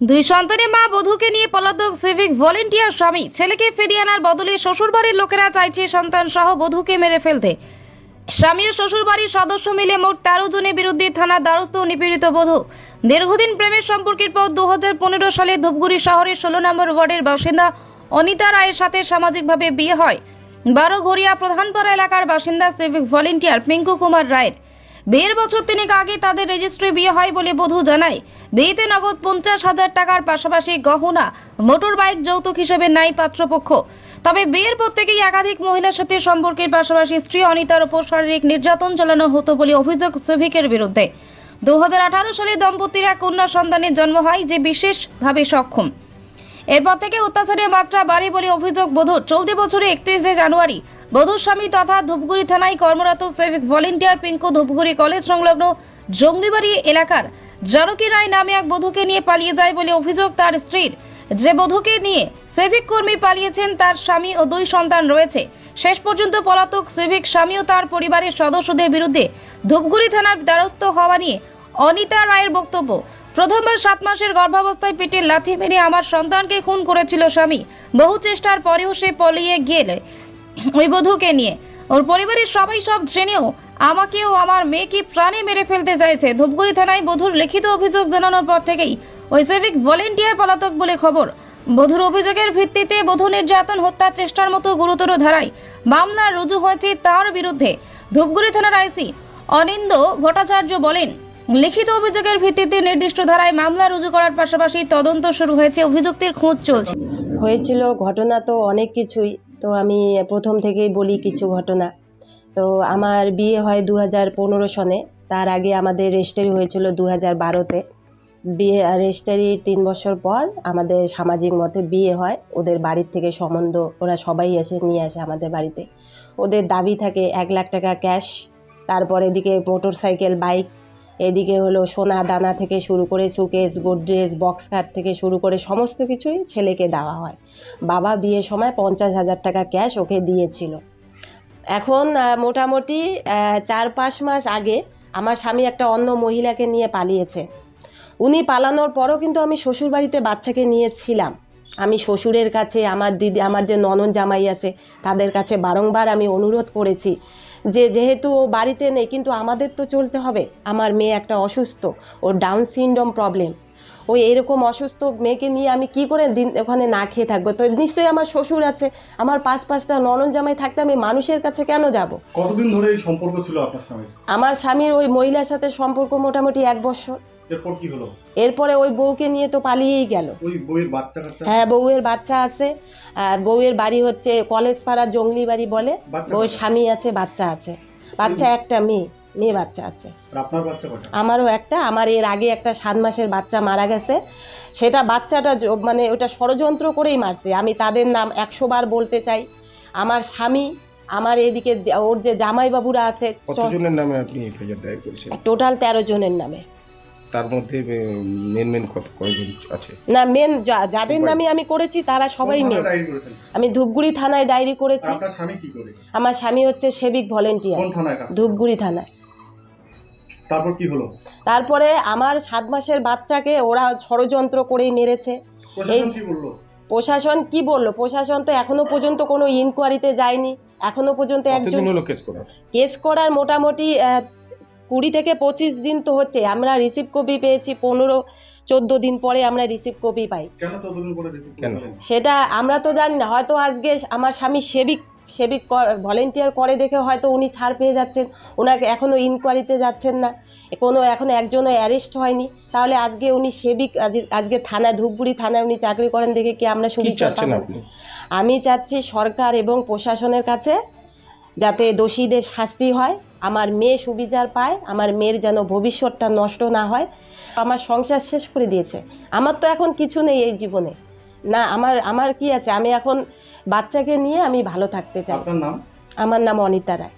দুই সন্তানের মা বধূকে নিয়ে পলাতক সিভিক ভলেন্টিয়ার স্বামী ছেলেকে ফিরিয়ে আনার বদলে শ্বশুরবাড়ির লোকেরা চাইছে সন্তান সহ বধূকে মেরে ফেলতে। স্বামী ও শ্বশুরবাড়ির সদস্য মিলে মোট তেরো জনের বিরুদ্ধে থানা দ্বারস্থ নিপীড়িত বধূ। দীর্ঘদিন প্রেমের সম্পর্কের পর দু হাজার পনেরো সালে ধূপগুড়ি শহরের ষোলো নম্বর ওয়ার্ডের বাসিন্দা অনিতা রায়ের সাথে সামাজিকভাবে বিয়ে হয়। বারোঘরিয়া প্রধানপাড়া এলাকার বাসিন্দা সিভিক ভলেন্টিয়ার পিঙ্কু কুমার রায়ের। বিয়ের বছর তিনেক আগে তাদের রেজিস্ট্রি বিয়ে হয় বলে বধূ জানায়। বিয়েতে নগদ পঞ্চাশ হাজার টাকার পাশাপাশি গহনা মোটর বাইক যৌতুক হিসেবে নাই পাত্রপক্ষ। তবে বিয়ের পর থেকেই একাধিক মহিলার সাথে সম্পর্কের পাশাপাশি স্ত্রী অনিতার ওপর শারীরিক নির্যাতন চালানো হতো বলে অভিযোগ সিভিকের বিরুদ্ধে। দু হাজার আঠারো সালে দম্পতির এক কন্যা সন্তানের জন্ম হয়, যে বিশেষভাবে সক্ষম। এরপর থেকে অত্যাচারের মাত্রা বাড়ে বলে অভিযোগ বধূর। চলতি বছরে একত্রিশে জানুয়ারি, বধূর স্বামী তথা ধূপগুড়ি থানায় কর্মরত civic volunteer Pinku Dhupguri college সংলগ্ন জঙ্গলিবাড়ি এলাকার জানকী রায় নামে এক বধূকে নিয়ে পালিয়ে যায় বলে অভিযোগ তার স্ত্রীর। যে বধূকে নিয়ে সিভিক কর্মী পালিয়েছেন তার স্বামী ও দুই সন্তান রয়েছে। শেষ পর্যন্ত পলাতক সিভিক স্বামী ও তার পরিবারের সদস্যদের বিরুদ্ধে ধূপগুড়ি থানার দ্বারস্থ হওয়া নিয়ে অনিতা রায়ের বক্তব্য। প্রথমবার সাত মাসের গর্ভাবস্থায় পেটে লাথি মেরে আমার সন্তানকে খুন করেছিল স্বামী। বহু চেষ্টার পরেও সে পলিয়ে গেলে ওই বধূকে নিয়ে। ওর পরিবারের সবাই সব জেনেও আমাকেও আমার মেয়েকে প্রাণে মেরে ফেলতে চাইছে, ধূপগুড়ি থানায় বধূর লিখিত অভিযোগ জানানোর পর থেকেই ওই সিভিক ভলেন্টিয়ার পলাতক বলে খবর। বধূর অভিযোগের ভিত্তিতে বধূ নির্যাতন হত্যার চেষ্টার মতো গুরুতর ধারায় মামলা রুজু হয়েছে তার বিরুদ্ধে। ধূপগুড়ি থানার আইসি অনিন্দ ভট্টাচার্য বলেন লিখিত অভিযোগের ভিত্তিতে নির্দিষ্ট ধারায় মামলা রুজু করার পাশাপাশি তদন্ত শুরু হয়েছে, অভিযুক্তের খোঁজ চলছে। হয়েছিল ঘটনা তো অনেক কিছুই, তো আমি প্রথম থেকেই বলি কিছু ঘটনা। তো আমার বিয়ে হয় দু হাজার পনেরো সনে, তার আগে আমাদের রেজিস্টারি হয়েছিল দু হাজার বারোতে। বিয়ে, রেজিস্টারি তিন বছর পর আমাদের সামাজিক মতে বিয়ে হয়, ওদের বাড়ির থেকে সম্বন্ধ, ওরা সবাই এসে নিয়ে আসে আমাদের বাড়িতে। ওদের দাবি থাকে এক লাখ টাকা ক্যাশ, তারপর এদিকে মোটর সাইকেল বাইক এদিকে হলো সোনা দানা থেকে শুরু করে সুকেস গোদরেজ বক্স খাট থেকে শুরু করে সমস্ত কিছুই ছেলেকে দেওয়া হয়। বাবা বিয়ের সময় পঞ্চাশ হাজার টাকা ক্যাশ ওকে দিয়েছিল। এখন মোটামুটি চার পাঁচ মাস আগে আমার স্বামী একটা অন্য মহিলাকে নিয়ে পালিয়েছে। উনি পালানোর পরও কিন্তু আমি শ্বশুরবাড়িতে বাচ্চাকে নিয়েছিলাম। আমি শ্বশুরের কাছে, আমার দিদি, আমার যে ননন জামাই আছে, তাদের কাছে বারংবার আমি অনুরোধ করেছি যে যেহেতু ও বাড়িতে নেই, কিন্তু আমাদের তো চলতে হবে। আমার মেয়ে একটা অসুস্থ, ওর ডাউন সিনড্রোম প্রবলেম ওই এরকম অসুস্থ মেয়েকে নিয়ে আমি কি করে দিন ওখানে না খেয়ে থাকব? তো নিশ্চয়ই আমার শ্বশুর আছে আমার পাঁচ পাঁচটা ননদ জামাই থাকতে আমি মানুষের কাছে কেন যাব? কতদিন ধরে এই সম্পর্ক ছিল আপনার স্বামীর? আমার স্বামীর ওই মহিলার সাথে সম্পর্ক মোটামুটি এক বছর। এরপর কি হলো? এরপরে ওই বউকে নিয়ে তো পালিয়েই গেল। ওই বইয়ের বাচ্চা হ্যাঁ বউয়ের বাচ্চা আছে। আর বউয়ের বাড়ি হচ্ছে কলেজ পাড়া জঙ্গলি বাড়ি বলে বউয়ের স্বামী আছে বাচ্চা আছে। বাচ্চা একটা মেয়ে। মেয়ে বাচ্চা আছে। আপনার বাচ্চা আমারও একটা আমার এর আগে একটা সাত মাসের বাচ্চা মারা গেছে। সেটা বাচ্চাটা মানে ওটা ষড়যন্ত্র করেই মারছে। আমি তাদের নাম একশো বার বলতে চাই। আমার স্বামী আমার এদিকে ওর যে জামাইবাবুরা আছে কতজনের নামে আপনি এফআইআর দায়ের করেছেন? টোটাল তেরো জনের নামে। তার মধ্যে মেন মেন কত কয়জন আছে? না মেন যাদের নামে আমি করেছি তারা সবাই মেন? আমি ধূপগুড়ি থানায় ডায়েরি করেছি। আমার স্বামী হচ্ছে সেবিক ভলেন্টিয়ার? ধূপগুড়ি থানায়। তারপর কি হলো? তারপরে আমার সাত মাসের বাচ্চাকে ওরা ষড়যন্ত্র করেই মেরেছে। প্রশাসন কি বলল? প্রশাসন কি বলল? প্রশাসন তো এখনও পর্যন্ত কোনো ইনকোয়ারিতে যায়নি। এখনও পর্যন্ত একজন কতদিন হলো কেস করা কেস করার মোটামুটি আহ, কুড়ি থেকে পঁচিশ দিন তো হচ্ছে। আমরা রিসিভ কপি পেয়েছি পনেরো চোদ্দ দিন পরে আমরা রিসিভ কপি পাই। কেন ততদিন করে রিসিভ কেন? সেটা আমরা তো জানি না। হয়তো আজকে আমার স্বামী সেবিক সেবিক ভলেন্টিয়ার করে দেখে হয়তো উনি ছাড় পেয়ে যাচ্ছেন। ওনাকে এখনও ইনকোয়ারিতে যাচ্ছেন না। কোনো এখনও একজনও অ্যারেস্ট হয়নি। তাহলে আজকে উনি সেবিক আজ- আজকে থানা ধূপগুড়ি থানায় উনি চাকরি করেন দেখে কি আমরা সুবিধা পাবো? আমি চাচ্ছি সরকার এবং প্রশাসনের কাছে যাতে দোষীদের শাস্তি হয় আমার মেয়ে সুবিচার পায় আমার মেয়ের যেন ভবিষ্যৎটা নষ্ট না হয়। আমার সংসার শেষ করে দিয়েছে। আমার তো এখন কিছু নেই এই জীবনে। না আমার আমার কি আছে? আমি এখন বাচ্চাকে নিয়ে আমি ভালো থাকতে চাই। আপনার নাম? আমার নাম অনিতা রায়।